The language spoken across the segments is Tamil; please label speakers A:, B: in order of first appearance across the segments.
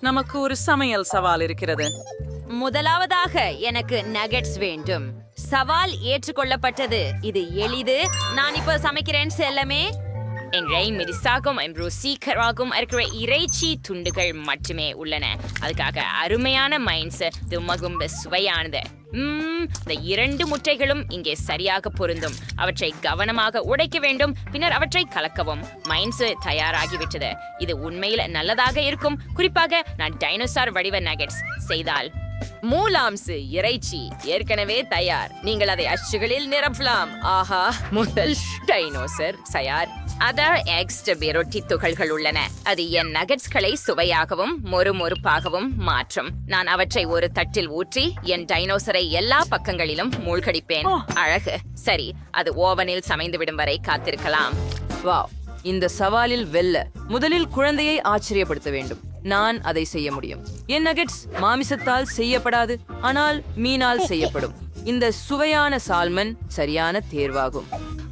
A: நமக்கு ஒரு சமையல் சவால் இருக்கிறது.
B: முதலாவதாக எனக்கு நகெட்ஸ் வேண்டும். சவால் ஏற்றுக்கொள்ளப்பட்டது. இது எளிது. நான் இப்போ சமைக்கிறேன் செல்லமே.
C: எங்களை மெரிசாகும் என்று சீக்கிரமாகவும் இருக்கிற இறைச்சி துண்டுகள் மட்டுமே உள்ளன. அதுக்காக அருமையான மைன்ஸ் தும்மகும் சுவையானது. இந்த இரண்டு முட்டைகளும் இங்கே சரியாக பொருந்தும். அவற்றை கவனமாக உடைக்க வேண்டும் பின்னர் அவற்றை கலக்கவும். மைன்ஸ் தயாராகிவிட்டது. இது உண்மையில் நல்லதாக இருக்கும். குறிப்பாக நான் டைனோசார் வடிவ நகெட்ஸ் செய்தால் மூலாம்சு இறைச்சி. ஏற்கனவே தயார். நீங்கள் அதை அச்சுகளில் நிரப்பலாம். ஆஹா முதல் டைனோசர் தயார் அதர் எக்ஸ்ட் ரொட்டி துகள்கள் உள்ளன. அது என் நகட்ஸ்களை சுவையாகவும் மொறுமொறுப்பாகவும் மாற்றும். நான் அவற்றை ஒரு தட்டில் ஊற்றி என் டைனோசரை எல்லா பக்கங்களிலும் மூழ்கடிப்பேன். அழகு. சரி அது ஓவனில் சமைந்து விடும் வரை காத்திருக்கலாம்.
D: வாவ். இந்த சவாலில் வெல்ல முதலில் குழந்தையை ஆச்சரியப்படுத்த வேண்டும். நான் அதை செய்ய முடியும். என் நகெட்ஸ் மாமிசத்தால் செய்யப்படாது ஆனால் மீனால் செய்யப்படும். இந்த சுவையான சால்மன் சரியான தேர்வாகும்.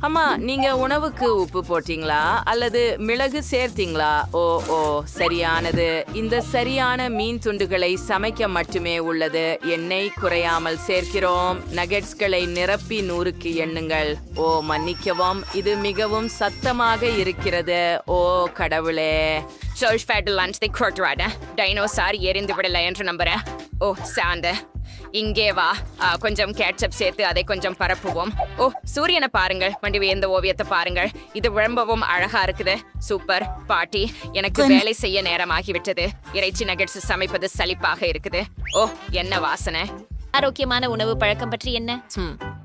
D: அம்மா நீங்க உணவுக்கு உப்பு போட்டீங்களா? அல்லது மிளகு சேர்த்தீங்களா? ஓ ஓ சரியானது. இந்த சரியான மீன் துண்டுகளை சமைக்க மட்டுமே உள்ளது. எண்ணெய் குறையாமல் சேர்க்கிறோம். நகெட்ஸ்களை நிரப்பி நூறுக்கு எண்ணுங்கள். ஓ மன்னிக்கவும் இது மிகவும் சத்தமாக இருக்கிறது. ஓ கடவுளே.
C: சர்ச் ஃபேட் லஞ்ச் கொடுத்துறாட டைனோசார் எரிந்து விடல என்று நம்புறேன் ஓ சாந்த இங்கே வா கொஞ்சம் கேட்சப் சேர்த்து அதை கொஞ்சம் பரப்புவோம் ஓ சூரியனை பாருங்கள் வண்டி இந்த ஓவியத்தை பாருங்கள் இது விளம்பவும் அழகா இருக்குது சூப்பர் பாட்டி எனக்கு வேலை செய்ய நேரமாகிவிட்டது இறைச்சி நகட்ஸ் சமைப்பது சலிப்பாக இருக்குது ஓ என்ன வாசனை
B: ஆரோக்கியமான உணவு பழக்கம் பற்றி என்ன.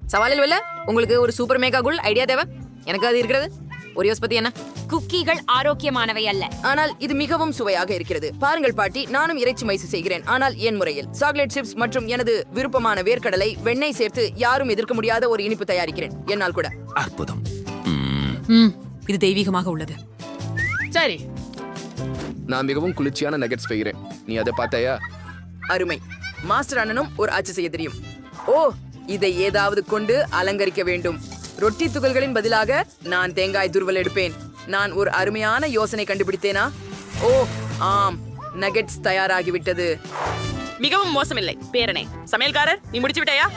D: சவாலில் வெல்ல உங்களுக்கு ஒரு சூப்பர் மேகா குள் ஐடியா தேவை எனக்கு அது இருக்கிறது ஒரியோஸ் பத்தி என்ன?
B: குக்கீகள் ஆரோக்கியமானவை அல்ல.
D: ஆனால் இது மிகவும் சுவையாக இருக்கிறது. பாருங்கள் பாட்டி நானும் இறைச்சி மைசு செய்கிறேன். ஆனால் என் முறையில். சாக்லேட் சிப்ஸ் மற்றும் எனது விருப்பமான வேர்க்கடலை வெண்ணெய் சேர்த்து யாரும் எதிர்க்க முடியாத ஒரு இனிப்பு தயாரிக்கிறேன். என்னால் கூட.
E: அற்புதம்.
F: இது தெய்வீகமாக உள்ளது.
G: சரி. நான் மிகவும் குளிர்ச்சியான நகெட்ஸ் செய்கிறேன். நீ அதை பார்த்தாயா?
D: அருமை. மாஸ்டர் அண்ணனும் ஒரு ஆட்சி செய்ய தெரியும். ஓ இதை ஏதாவது கொண்டு அலங்கரிக்க வேண்டும். ரொட்டி துகள்களின் பதிலாக நான் தேங்காய் துருவல் எடுப்பேன். நான் ஒரு அருமையான யோசனை கண்டுபிடித்தேனா? ஓ ஆம். நகெட்ஸ் தயாராகிவிட்டது.
A: மிகவும் மோசமில்லை பேரனே. சமையல்காரர் நீ முடிச்சு விட்டாயா?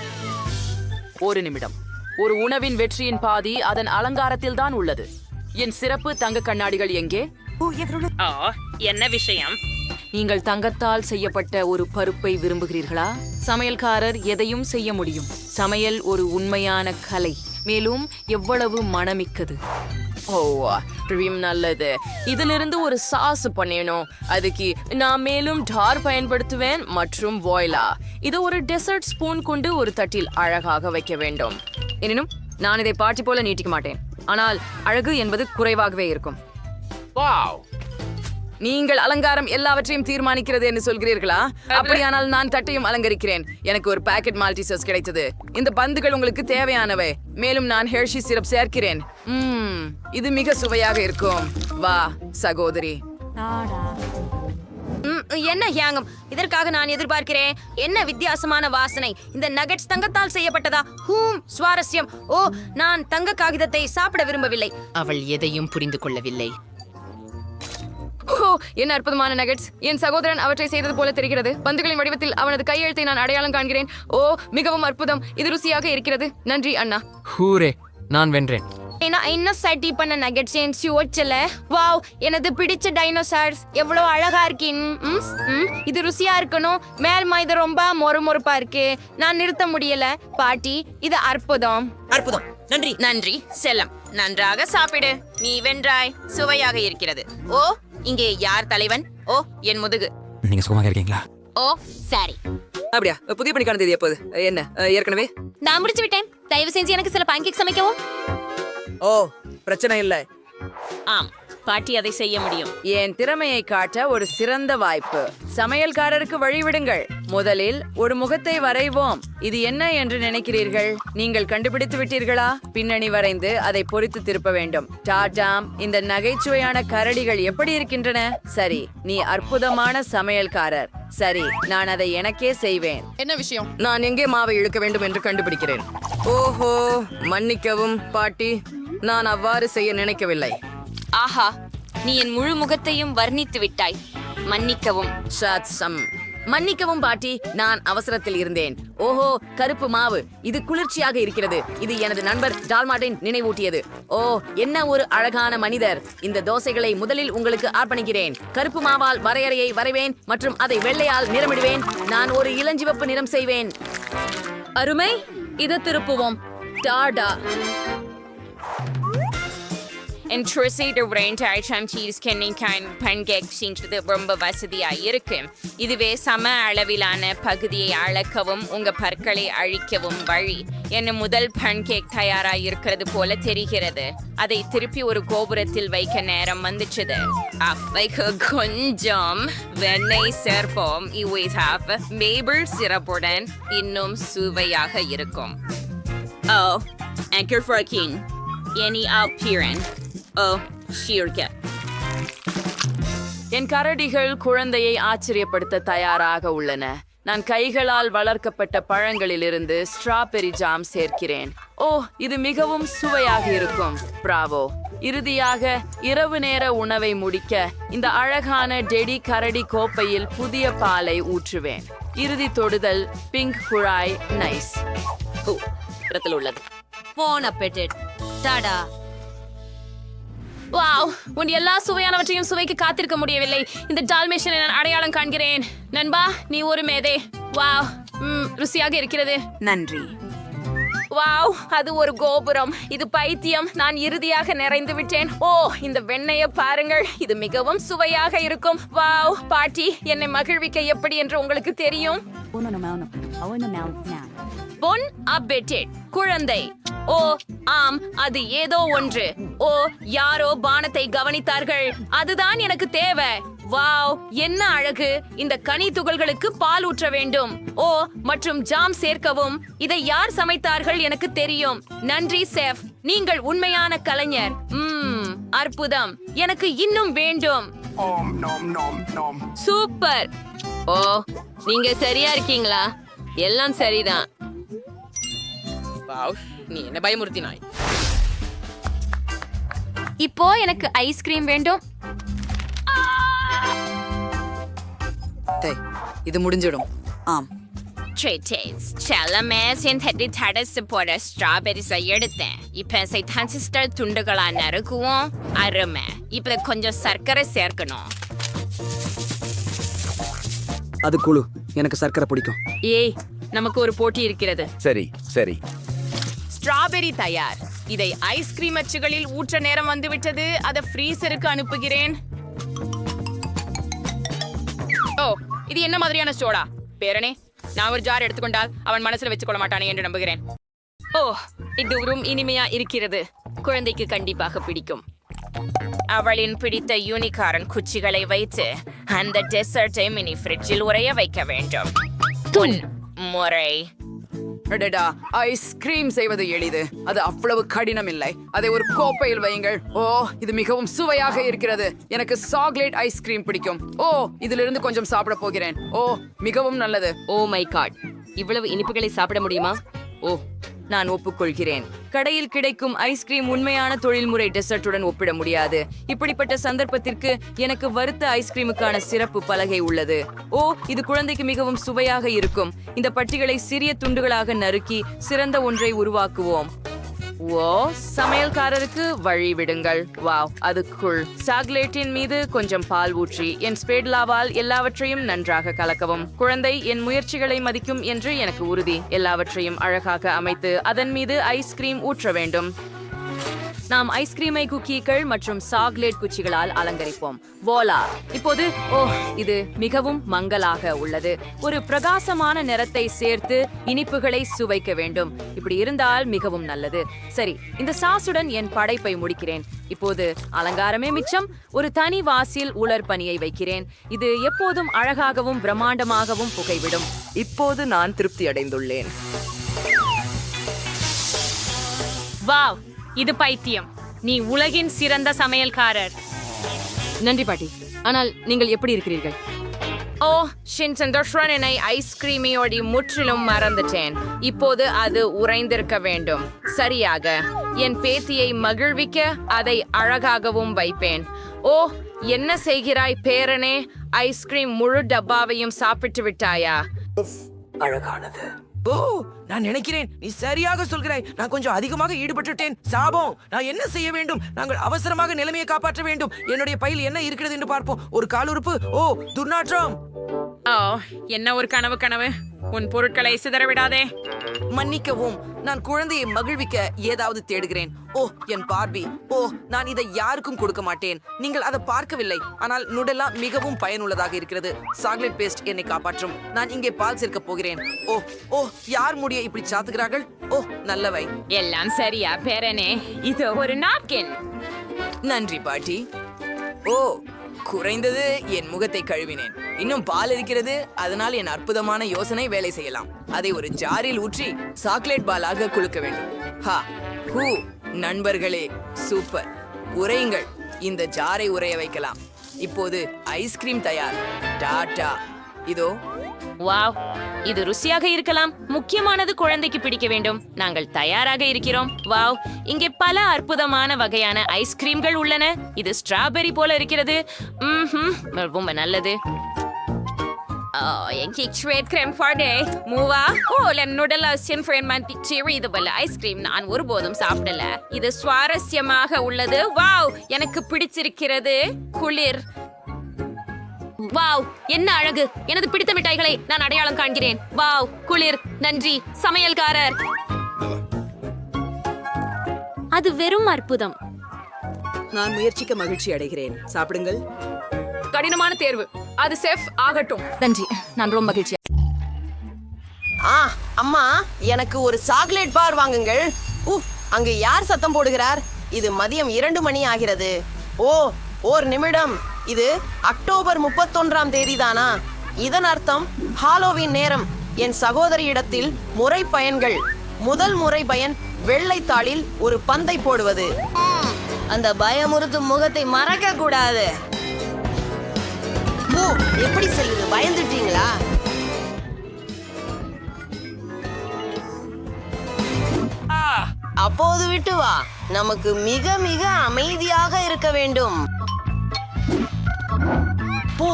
D: ஒரு நிமிடம். ஒரு உணவின் வெற்றியின் பாதி அதன் அலங்காரத்தில் தான் உள்ளது. என் சிறப்பு தங்க கண்ணாடிகள் எங்கே?
C: ஓ என்ன விஷயம்?
D: நீங்கள் தங்கத்தால் செய்யப்பட்ட ஒரு பருப்பை விரும்புகிறீர்களா? சமையல்காரர் எதையும் செய்ய முடியும். சமையல் ஒரு உண்மையான கலை. மேலும் எவ்வளவு மனமிக்கது. ஓ ட்ரீம் நல்லது. இதிலிருந்து ஒரு சாஸ் பண்ணணும் அதுக்கு நான் மேலும் டார் பயன்படுத்துவேன் மற்றும் வாய்லா. இதை ஒரு டெசர்ட் ஸ்பூன் கொண்டு ஒரு தட்டில் அழகாக வைக்க வேண்டும். எனினும் நான் இதை பாட்டி போல நீட்டிக்க மாட்டேன். ஆனால் அழகு என்பது குறைவாகவே இருக்கும்.
G: வாவ்!
D: நீங்கள் அலங்காரம் எல்லாவற்றையும் தீர்மானிக்கிறது என்று சொல்கிறீர்களா? அப்படியானால் நான் தட்டையும் அலங்கரிக்கிறேன். எனக்கு ஒரு பாக்கெட் மால்டிசஸ் கிடைத்தது. இந்த பந்துகள் உங்களுக்கு தேவையானவை. மேலும் நான் ஹெர்ஷி சிரப் சேர்க்கிறேன். இது மிக சுவையாக இருக்கும். வா சகோதரி.
B: என்ன ஹியாங்கம்? இதற்காக நான் எதிர்பார்க்கிறேன். என்ன வித்தியாசமான வாசனை. இந்த நகெட்ஸ் தங்கத்தால் செய்யப்பட்டதா? ஹூம் சுவாரஸ்யம். ஓ நான் தங்க காகிதத்தை சாப்பிட விரும்பவில்லை.
C: அவள் எதையும் புரிந்து கொள்ளவில்லை.
D: ஓ என்ன அற்புதமான நகெட்ஸ் என் சகோதரன் அவற்றை செய்தது போல தெரிகிறது. பந்துகளின் வடிவத்தில் அவனது கையெழுத்தை நான் அடையாளம் காண்கிறேன். ஓ மிகவும் அற்புதம். இது ருசியாக இருக்கிறது. நன்றி அண்ணா.
H: ஹூரே நான் வென்றேன்.
B: இன்னும் சட்டி பண்ண நகெட்ஸ் என் சுவச்சல வாவ் எனது பிடிச்ச டைனோசார்ஸ் எவ்வளவு அழகா இருக்கேன் இது ருசியா இருக்கணும். மேல்மா இது ரொம்ப மொறுமொறுப்பா இருக்கு. நான் நிறுத்த முடியல. பாட்டி இது அற்புதம்.
F: அற்புதம். நன்றி.
C: நன்றி. செல்லம் நன்றாக சாப்பிடு. நீ வென்றாய். சுவையாக இருக்கிறது. ஓ இங்கே யார் தலைவன்? ஓ என் முதுகு.
H: நீங்க சுகமாக இருக்கீங்களா?
C: ஓ சரி.
D: அப்படியா புதிய பணிக்கான தேதி எப்போது? என்ன? ஏற்கனவே?
B: நான் முடிச்சு விட்டேன். தயவு செஞ்சு எனக்கு சில பேன்கேக் சமைக்கவும்.
D: ஓ பிரச்சனை இல்லை.
C: ஆம் பாட்டி அதை செய்ய முடியும்.
D: என் திறமையை காட்ட ஒரு சிறந்த வாய்ப்பு. சமையல்காரருக்கு வழிவிடுங்கள் முதலில் ஒரு முகத்தை வரைவோம். இது என்ன என்று நினைக்கிறீர்கள்? நீங்கள் கண்டுபிடித்து விட்டீர்களா? பின்னணி வரைந்து அதை பொறித்து திருப்ப வேண்டும். டாடாம் இந்த நகைச்சுவையான கரடிகள் எப்படி இருக்கின்றன? சரி நீ அற்புதமான சமையல்காரர். சரி நான் அதை எனக்கே செய்வேன்.
G: என்ன விஷயம்?
D: நான் எங்கே மாவை இழுக்க வேண்டும் என்று கண்டுபிடிக்கிறேன். ஓஹோ மன்னிக்கவும் பாட்டி. நான் அவ்வாறு செய்ய நினைக்கவில்லை.
C: ஆஹா நீ என் முழு முகத்தையும் வர்ணித்து விட்டாய். மன்னிக்கவும்.
E: சம் மன்னிக்கவும் பாட்டி நான் அவசரத்தில் இருந்தேன். ஓஹோ கருப்பு மாவு. இது குளிர்ச்சியாக இருக்கிறது. இது எனது நண்பர் டால்மாட்டின் நினைவூட்டியது. ஓ என்ன ஒரு அழகான மனிதர். இந்த தோசைகளை முதலில் உங்களுக்கு அர்ப்பணிக்கிறேன் கருப்பு மாவால் வரையறையை வரைவேன் மற்றும் அதை வெள்ளையால் நிறமிடுவேன். நான் ஒரு இளஞ்சிவப்பு நிறம் செய்வேன்.
C: அருமை இதை திருப்புவோம். டாடா. என் ட்ரெஸ்ஸைடு ரெண்டு ஐட்டம் சீஸ் கென்னிங்கான் பன்கேக் செஞ்சது ரொம்ப வசதியாக இருக்கும் இதுவே சம அளவிலான பகுதியை அளக்கவும் உங்க பற்களை அழிக்கவும் வழி என்ன முதல் பன்கேக் தயாராக இருக்கிறது போல தெரிகிறது அதை திருப்பி ஒரு கோபுரத்தில் வைக்க நேரம் வந்துச்சுது அவைக்கு கொஞ்சம் வெண்ணெய் சேர்ப்போம் இவை மேபிள் சிறப்புடன் இன்னும் சுவையாக இருக்கும் Oh, anchor for a king. Any out Oh,
D: என் கரடிகள் குழந்தையை ஆச்சரியப்படுத்த தயாராக உள்ளன. நான் கைகளால் வளர்க்கப்பட்ட பழங்களிலிருந்து ஸ்ட்ராபெரி ஜாம் சேர்க்கிறேன். ஓ இது மிகவும் சுவையாக இருக்கும். பிராவோ இறுதியாக இரவு நேர உணவை முடிக்க இந்த அழகான டெடி கரடி கோப்பையில் புதிய பாலை ஊற்றுவேன். இறுதி தொடுதல் பிங்க் குழாய் நைஸ்
C: இடத்தில் உள்ளது.
B: போன அப்பெட்டட் டாடா.
C: வாவ் உன் எல்லா சுவையானவற்றையும் சுவைக்கு காத்திருக்க முடியவில்லை. இந்த டால்மேஷனை நான் அடையாளம் காண்கிறேன். நண்பா நீ ஒரு மேதே வாவ் ருசியாக இருக்கிறது.
F: நன்றி.
C: வாவ் அது ஒரு கோபுரம். இது பைத்தியம். நான் இறுதியாக நிறைந்து விட்டேன். ஓ இந்த வெண்ணெயை பாருங்கள். இது மிகவும் சுவையாக இருக்கும். வாவ் பாட்டி என்னை மகிழ்விக்க எப்படி என்று உங்களுக்கு தெரியும்? குழந்தை. ஓ ஆம் அது ஏதோ ஒன்று. ஓ யாரோ பானத்தை கவனித்தார்கள். அதுதான் எனக்கு தேவை. வாவ் என்ன அழகு. இந்த கனி துகள்களுக்கு பால் ஊற்ற வேண்டும். ஓ மற்றும் ஜாம் சேர்க்கவும். இதை யார் சமைத்தார்கள் எனக்கு தெரியும். நன்றி செஃப். நீங்கள் உண்மையான கலைஞர். ம் அற்புதம். எனக்கு இன்னும் வேண்டும். சூப்பர். ஓ நீங்க சரியா இருக்கீங்களா? எல்லாம் சரிதான்.
A: வாவ் நீ என்ன பயமுறுத்தினாய்.
B: இப்போ எனக்கு ஐஸ்கிரீம் வேண்டும்.
F: இது முடிஞ்சிடும். ஆம்.
C: Treaties. செல்லமே சிந்தடி தடசு போட ஸ்ட்ராபெரிஸை எடுத்தேன். இப்ப சை டிரான்சிஸ்டர் துண்டுகளா நறுக்குவோம். அருமை. இப்ப கொஞ்சம் சர்க்கரை சேர்க்கணும்.
F: அது குழு. எனக்கு சர்க்கரை பிடிக்கும்.
A: ஏய் நமக்கு ஒரு போட்டி இருக்கிறது.
G: சரி சரி.
A: ஸ்ட்ராபெரி தயார். இதை ஐஸ்கிரீம் அச்சுகளில் ஊற்ற நேரம் வந்துவிட்டது. அதை ஃப்ரீசருக்கு அனுப்புகிறேன். ஓ இது என்ன மாதிரியான சோடா? பேரனே நான் ஒரு ஜார் எடுத்துக்கொண்டால் அவன் மனசுல வச்சுக்கொள்ள மாட்டானே என்று நம்புகிறேன்.
C: ஓ இது ஒரு இனிமையா இருக்கிறது. குழந்தைக்கு கண்டிப்பாக பிடிக்கும். அவளின் பிடித்த யூனிகாரன் குச்சிகளை வைத்து அந்த டெசர்ட்டை மினி ஃப்ரிட்ஜில் உறைய வைக்க வேண்டும். முறை.
D: அடடா ஐஸ்கிரீம் செய்வது எளிது. அது அவ்வளவு கடினம் இல்லை அதை ஒரு கோப்பையில் வையுங்கள். ஓ இது மிகவும் சுவையாக இருக்கிறது. எனக்கு சாக்லேட் ஐஸ்கிரீம் பிடிக்கும். ஓ இதிலிருந்து கொஞ்சம் சாப்பிட போகிறேன். ஓ மிகவும் நல்லது.
C: ஓ மை காட் இவ்வளவு இனிப்புகளை சாப்பிட முடியுமா?
D: ஓ நான் ஒப்புக்கொள்கிறேன். கடையில் கிடைக்கும் ஐஸ்கிரீம் உண்மையான தொழில்முறை டெசர்ட்டுடன் ஒப்பிட முடியாது. இப்படிப்பட்ட சந்தர்ப்பத்திற்கு எனக்கு வறுத்த ஐஸ்கிரீமுக்கான சிறப்பு பலகை உள்ளது. ஓ இது குழந்தைக்கு மிகவும் சுவையாக இருக்கும். இந்த பட்டிகளை சிறிய துண்டுகளாக நறுக்கி சிறந்த ஒன்றை உருவாக்குவோம். ஓ சமையல்காரருக்கு வழி விடுங்கள். வாவ் அதுக்குள் சாக்லேட்டின் மீது கொஞ்சம் பால் ஊற்றி என் ஸ்பேட்லாவால் எல்லாவற்றையும் நன்றாக கலக்கவும். குழந்தை என் முயற்சிகளை மதிக்கும் என்று எனக்கு உறுதி. எல்லாவற்றையும் அழகாக அமைத்து அதன் மீது ஐஸ்கிரீம் ஊற்ற வேண்டும். நாம் ஐஸ்கிரீமை குக்கீகள் மற்றும் சாக்லேட் குச்சிகளால் அலங்கரிப்போம். போலா இப்போது ஓ இது மிகவும் மங்கலாக உள்ளது. ஒரு பிரகாசமான நிறத்தை சேர்த்து இனிப்புகளை சுவைக்க வேண்டும். இப்படி இருந்தால் மிகவும் நல்லது. சரி இந்த சாஸுடன் என் படைப்பை முடிக்கிறேன். இப்போது அலங்காரமே மிச்சம். ஒரு தனி வாசில் உலர் பனியை வைக்கிறேன். இது எப்போதும் அழகாகவும் பிரம்மாண்டமாகவும் புகைவிடும். இப்போது நான் திருப்தி அடைந்துள்ளேன்.
C: வாவ்! இது பைத்தியம். நீ உலகின் சிறந்த சமையல்காரர்.
D: நன்றி பாட்டி. ஆனால் நீங்கள் எப்படி இருக்கிறீர்கள்?
C: ஓ ஷின் சந்தோஷன் என்னை ஐஸ்கிரீமியோடி முற்றிலும் மறந்துட்டேன். இப்போது அது உறைந்திருக்க வேண்டும். சரியாக. என் பேத்தியை மகிழ்விக்க அதை அழகாகவும் வைப்பேன். ஓ என்ன செய்கிறாய் பேரனே?
I: ஐஸ்கிரீம் முழு டப்பாவையும் சாப்பிட்டு விட்டாயா
J: ஓ நான் நினைக்கிறேன். நீ சரியாக சொல்கிறாய். நான் கொஞ்சம் அதிகமாக ஈடுபட்டுட்டேன் சாபம். நான் என்ன செய்ய வேண்டும்? நாங்கள் அவசரமாக நிலைமையை காப்பாற்ற வேண்டும். என்னுடைய பையில் என்ன இருக்கிறது என்று பார்ப்போம். ஒரு காலுறுப்பு. ஓ துர்நாற்றம்.
I: என்ன ஒரு கனவு கனவு? உன் பொருட்களை சிதற விடாதே
D: மன்னிக்கவும். நான் குழந்தையை மகிழ்விக்க ஏதாவது தேடுகிறேன். ஓ என் பார்பி. ஓ நான் இதை யாருக்கும் கொடுக்க மாட்டேன். நீங்கள் அதை பார்க்கவில்லை. ஆனால் நுடெல்லா மிகவும் பயனுள்ளதாக இருக்கிறது. சாக்லேட் பேஸ்ட் என்னை காப்பாற்றும். நான் இங்கே பால் சேர்க்க போகிறேன். ஓ ஓ யார் முடிய இப்படி சாத்துகிறார்கள்? ஓ நல்லவை.
C: எல்லாம் சரியா பேரனே. இது ஒரு நாப்கின்.
D: நன்றி பாட்டி. ஓ குறைந்தது என் முகத்தை கழுவினேன். இன்னும் பால் இருக்கிறது அதனால் என் அற்புதமான யோசனை வேலை செய்யலாம். அதை ஒரு ஜாரில் ஊற்றி சாக்லேட் பாலாக குலுக்க வேண்டும். ஹா ஹூ நண்பர்களே சூப்பர். உரையுங்கள். இந்த ஜாரை உரைய வைக்கலாம். இப்போது ஐஸ்கிரீம் தயார். டாடா. இதோ
C: வாவ். இது ருசியாக இருக்கலாம். முக்கியமானது குழந்தைக்கு பிடிக்க வேண்டும். நாங்கள் தயாராக இருக்கிறோம். வாவ். இங்கே பல அற்புதமான வகையான ஐஸ்கிரீம்கள் உள்ளன. இது ஸ்ட்ராபெரி போல இருக்கிறது. ரொம்ப நல்லது. Oh, en kickshred crème fardé. Mova. Oh, என்னுடல இது ஐஸ்கிரீம் நான் ஒருபோதும் சாப்பிடல. இது சுவாரஸ்யமாக உள்ளது. வாவ். எனக்கு பிடிச்சிருக்கிறது. குளிர். வாவ் என்ன அழகு. எனது பிடித்த மிட்டாய்களை நான் அடையாளம் காண்கிறேன். வாவ் குளிர் நன்றி சமையல்காரர். அது வெறும் அற்புதம்.
K: நான் முயற்சிக்க மகிழ்ச்சி அடைகிறேன். சாப்பிடுங்கள்.
I: கடினமான தேர்வு. அது செஃப் ஆகட்டும்.
D: நன்றி. நான் ரொம்ப மகிழ்ச்சி
L: ஆ அம்மா எனக்கு ஒரு சாக்லேட் பார் வாங்குங்கள். உஃப் அங்கு யார் சத்தம் போடுகிறார்? இது மதியம் இரண்டு மணி ஆகிறது. ஓ ஓர் நிமிடம். இது அக்டோபர் முப்பத்தொன்றாம் தேதி தானா இதன் அர்த்தம் ஹாலோவின் நேரம். என் சகோதரியிடத்தில் முறை பயன்கள். முதல் முறை பயன் வெள்ளைத்தாளில் ஒரு பந்தை போடுவது. அந்த பயமுறுத்தும் முகத்தை மறக்க கூடாது ஓ எப்படி செல்லுது? பயந்துட்டீங்களா? அப்போது விட்டு வா. நமக்கு மிக மிக அமைதியாக இருக்க வேண்டும். பூ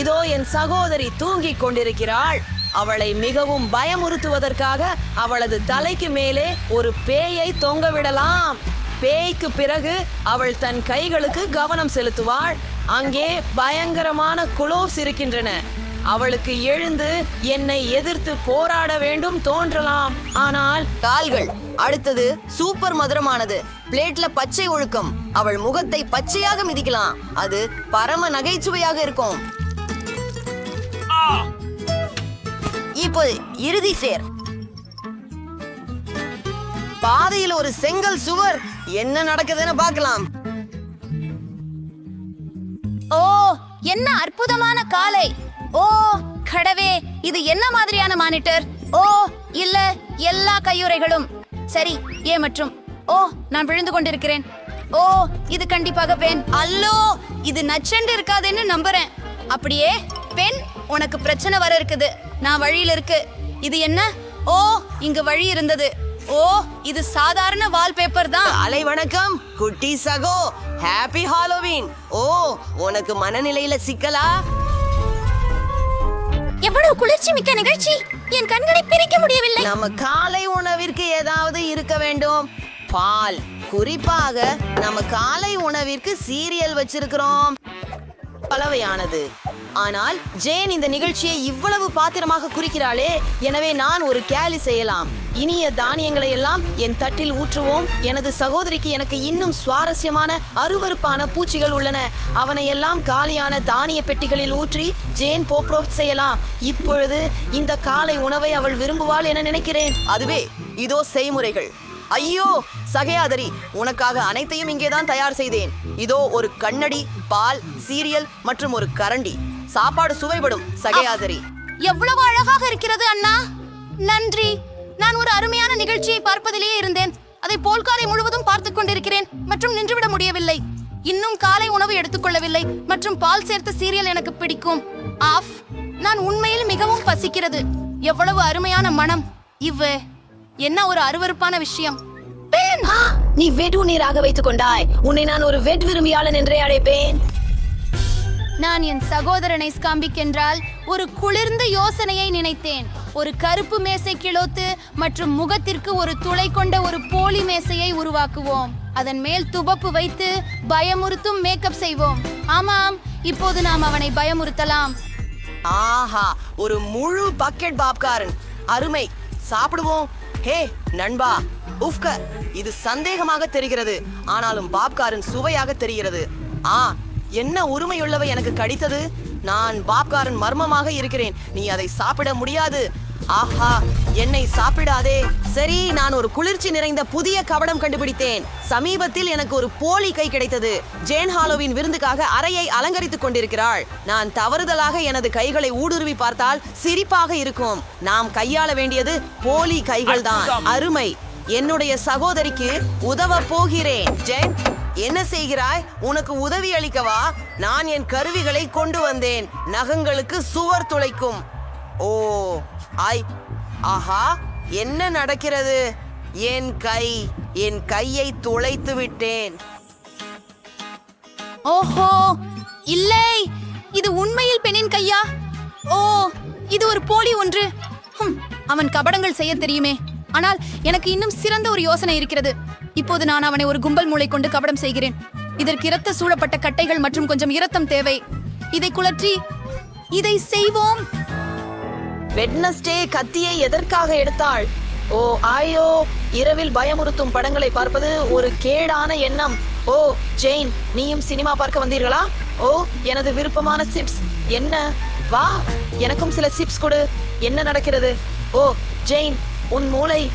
L: இதோ என் சகோதரி தூங்கிக் கொண்டிருக்கிறாள். அவளை மிகவும் பயமுறுத்துவதற்காக அவளது தலைக்கு மேலே ஒரு பேயை தொங்கவிடலாம் பேய்க்கு பிறகு அவள் தன் கைகளுக்கு கவனம் செலுத்துவாள். அங்கே பயங்கரமான குளோவ்ஸ் இருக்கின்றன. அவளுக்கு எழுந்து என்னை எதிர்த்து போராட வேண்டும் தோன்றலாம். ஆனால் கால்கள் அடுத்தது சூப்பர் மதுரமானது. பிளேட்ல பச்சை ஒழுக்கம். அவள் முகத்தை பச்சையாக மிதிக்கலாம். அது பரம நகைச்சுவையாக இருக்கும். இப்போ இறுதி சேர். பாதையில் ஒரு செங்கல் சுவர். என்ன நடக்குதுன்னு பார்க்கலாம்.
M: ஓ என்ன அற்புதமான காலை. ஓ கடவே இது என்ன மாதிரியான மானிட்டர்? ஓ இல்ல எல்லா கையுறைகளும். சரி ஏ மற்றும். ஓ நான் விழுந்து கொண்டிருக்கிறேன். ஓ இது கண்டிப்பாக பெண். அல்லோ இது நச்சண்டு இருக்காதுன்னு நம்புறேன். அப்படியே பெண் உனக்கு பிரச்சனை வர இருக்குது. நான் வழியில இருக்கு. இது என்ன? ஓ இங்கு வழி இருந்தது. ஓ இது சாதாரண வால்பேப்பர் தான்.
L: அலை வணக்கம் குட்டி சகோ. ஹாப்பி ஹாலோவீன் ஓ உனக்கு மனநிலையில சிக்கலா?
M: எவ்வளவு குளிர்ச்சி மிக்க நிகழ்ச்சி. என் கண்களை பிரிக்க முடியவில்லை.
L: நம்ம காலை உணவிற்கு ஏதாவது இருக்க வேண்டும். பால். குறிப்பாக நம்ம காலை உணவிற்கு சீரியல் வச்சிருக்கிறோம். பலவையானது. ஆனால் ஜேன் இந்த நிகழ்ச்சியை இவ்வளவு பாத்திரமாக குறிக்கிறாளே எனவே நான் ஒரு கேலி செய்யலாம். இனிய தானியங்களை எல்லாம் என் தட்டில் ஊற்றுவோம். எனது சகோதரிக்கு எனக்கு இன்னும் சுவாரஸ்யமான அருவருப்பான பூச்சிகள் உள்ளன. அவனை எல்லாம் காலியான தானிய பெட்டிகளில் ஊற்றி ஜேன் போப்ரோப் செய்யலாம். இப்பொழுது இந்த காலை உணவை அவள் விரும்புவாள் என நினைக்கிறேன். அதுவே இதோ செய்முறைகள். ஐயோ சகையாதரி உனக்காக அனைத்தையும் இங்கேதான் தயார் செய்தேன். இதோ ஒரு கண்ணடி பால் சீரியல் மற்றும் ஒரு கரண்டி. சாப்பாடு சுவைபடும் சகையாதரி
M: எவ்வளவு அழகாக இருக்கிறது அண்ணா! நன்றி. நான் ஒரு அருமையான நிகழ்ச்சியை பார்ப்பதிலேயே இருந்தேன். அதை போல் காலை முழுவதும் பார்த்துக் கொண்டிருக்கிறேன் மற்றும் நின்றுவிட முடியவில்லை. இன்னும் காலை உணவு எடுத்துக்கொள்ளவில்லை மற்றும் பால் சேர்த்த சீரியல் எனக்கு பிடிக்கும். ஆஃப்! நான் உண்மையில் மிகவும் பசிக்கிறது. எவ்வளவு அருமையான மனம். இவ்வு என்ன ஒரு அருவருப்பான விஷயம்? பெண்!
L: நீ வெடு நீராக வைத்துக் கொண்டாய். உன்னை நான் ஒரு வெட் விரும்பியாளன் என்றே அழைப்பேன்.
M: நான் என் சகோதரனை ஸ்காம்பிக்கென்றால் ஒரு குளிர்ந்த யோசனையை நினைத்தேன். ஒரு கருப்பு மேசை கிளோத்து மற்றும் முகத்திற்கு ஒரு துளை கொண்ட ஒரு போலி மேசையை உருவாக்குவோம். அதன் மேல் துவப்பு வைத்து பயமுறுத்தும் மேக்கப் செய்வோம். ஆமாம் இப்போது நாம் அவனை பயமுறுத்தலாம்.
L: ஆஹா ஒரு முழு பக்கெட் பாப்காரன். அருமை சாப்பிடுவோம். ஹே நண்பா. உஃப்க இது சந்தேகமாக தெரிகிறது. ஆனாலும் பாப்காரன் சுவையாக தெரிகிறது. ஆ என்ன உரிமையுள்ளவை எனக்கு கடித்தது? நான் பாப்காரன் மர்மமாக இருக்கிறேன். நீ அதை சாப்பிட முடியாது. ஆஹா என்னை சாப்பிடாதே. சரி நான் ஒரு குளிர்ச்சி நிறைந்த புதிய கவடம் கண்டுபிடித்தேன். சமீபத்தில் எனக்கு ஒரு போலி கை கிடைத்தது. ஜேன் ஹாலோவின் விருந்துக்காக அறையை அலங்கரித்துக் கொண்டிருக்கிறாள். நான் தவறுதலாக எனது கைகளை ஊடுருவி பார்த்தால் சிரிப்பாக இருக்கும். நாம் கையாள வேண்டியது போலி கைகள் தான் அருமை. என்னுடைய சகோதரிக்கு உதவ போகிறேன். ஜென் என்ன செய்கிறாய்? உனக்கு உதவி அளிக்கவா? நான் என் கருவிகளை கொண்டு வந்தேன். நகங்களுக்கு சுவர் துளைக்கும். ஓ ஐ ஆஹா என்ன நடக்கிறது? என் கை என் கையை துளைத்து விட்டேன்.
M: ஓஹோ இல்லை இது உண்மையில் பெண்ணின் கையா? ஓ இது ஒரு போலி ஒன்று. ஹும், அவன் கபடங்கள் செய்ய தெரியுமே. ஆனால் எனக்கு இன்னும் சிறந்த ஒரு யோசனை இருக்கிறது. இப்போது நான் அவனை ஒரு கும்பல் மூளை கொண்டு கபடம் செய்கிறேன். இதற்கு இரத்த சூழப்பட்ட கட்டைகள் மற்றும் கொஞ்சம் இரத்தம் தேவை. இதை குழற்றி இதை செய்வோம்.
L: வெட்னஸ்டே கத்தியை எதற்காக எடுத்தாள்? ஓ ஆயோ இரவில் பயமுறுத்தும் படங்களை பார்ப்பது ஒரு கேடான எண்ணம். ஓ ஜெயின் நீயும் சினிமா பார்க்க வந்தீர்களா? ஓ எனது விருப்பமான சிப்ஸ். என்ன? வா எனக்கும் சில சிப்ஸ் கொடு. என்ன நடக்கிறது? ஓ ஜெயின் உன் மூளை.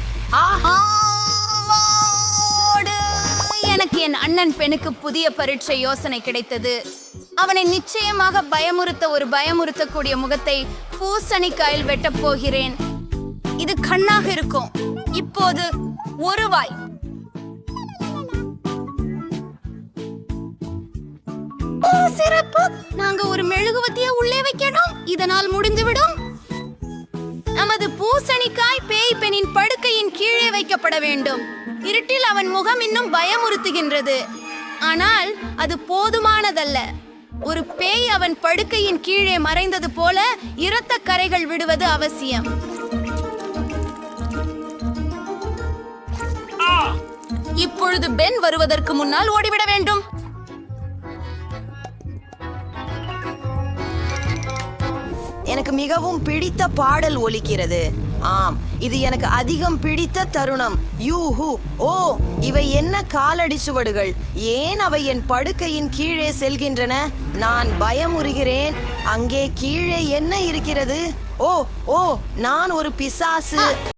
M: எனக்கு என் அண்ணன் பெண்ணுக்கு புதிய பரீட்சை யோசனை கிடைத்தது. அவனை நிச்சயமாக பயமுறுத்த ஒரு பயமுறுத்தக்கூடிய முகத்தை பூசணிக்காயில் வெட்டப் போகிறேன். இது கண்ணாக இருக்கும். இப்போது ஒரு வாய். சிறப்பு. நாங்க ஒரு மெழுகுவத்திய உள்ளே வைக்கணும். இதனால் முடிந்துவிடும். நமது பூசணிக்காய் பேய் பெண்ணின் படுக்கையின் கீழே வைக்கப்பட வேண்டும். இருட்டில் அவன் முகம் இன்னும் பயமுறுத்துகின்றது. ஆனால் அது போதுமானதல்ல. ஒரு பேய் அவன் படுக்கையின் கீழே மறைந்தது போல இரத்த கரைகள் விடுவது அவசியம். இப்பொழுது பென் வருவதற்கு முன்னால் ஓடிவிட வேண்டும்.
L: எனக்கு மிகவும் பிடித்த பாடல் ஒலிக்கிறது. ஆம். இது எனக்கு அதிகம் பிடித்த தருணம். யூஹு. ஓ இவை என்ன காலடி சுவடுகள்? ஏன் அவை என் படுக்கையின் கீழே செல்கின்றன? நான் பயமுறுகிறேன். அங்கே கீழே என்ன இருக்கிறது? ஓ ஓ நான் ஒரு பிசாசு.